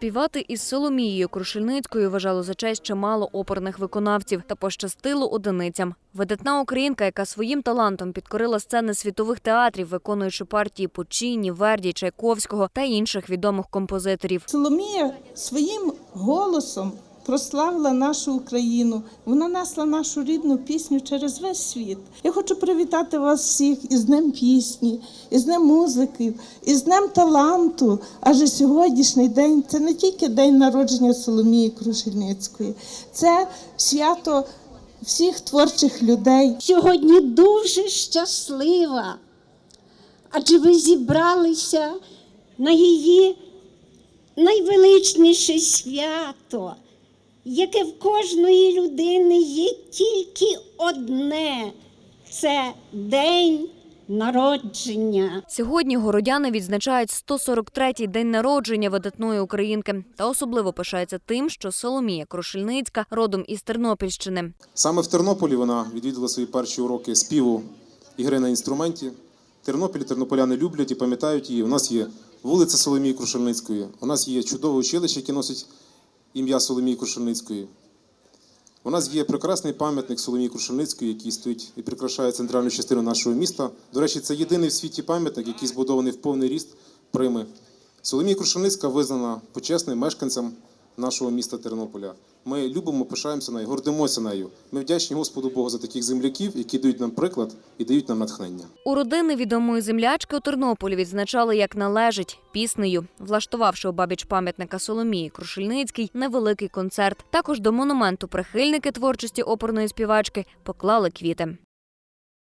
Заспівати із Соломією Крушельницькою вважало за честь чимало оперних виконавців та пощастило одиницям. Видатна українка, яка своїм талантом підкорила сцени світових театрів, виконуючи партії Пучіні, Верді, Чайковського та інших відомих композиторів. Соломія своїм голосом прославила нашу Україну. Вона несла нашу рідну пісню через весь світ. Я хочу привітати вас всіх із Днем пісні, із Днем музики, із Днем таланту. Адже сьогоднішній день це не тільки день народження Соломії Крушельницької, це свято всіх творчих людей. сьогодні дуже щаслива, адже ви зібралися на її найвеличніше свято, яке в кожної людини є тільки одне це день народження. Сьогодні городяни відзначають 143-й день народження видатної українки та особливо пишаються тим, що Соломія Крушельницька родом із Тернопільщини. Саме в Тернополі вона відвідала свої перші уроки співу і гри на інструменті. Тернопіль тернополяни люблять і пам'ятають її. У нас є вулиця Соломії Крушельницької, у нас є чудове училище, яке носить ім'я Соломії Крушельницької. У нас є прекрасний пам'ятник Соломії Крушельницької, який стоїть і прикрашає центральну частину нашого міста. До речі, це єдиний в світі пам'ятник, який збудований в повний ріст Прими. Соломія Крушельницька визнана почесним мешканцем нашого міста Тернополя. Ми любимо, пишаємося нею, гордимося нею. Ми вдячні Господу Богу за таких земляків, які дають нам приклад і дають нам натхнення. У родини відомої землячки у Тернополі відзначали як належить піснею, влаштувавши у бабіч пам'ятника Соломії Крушельницький невеликий концерт. Також до монументу прихильники творчості оперної співачки поклали квіти.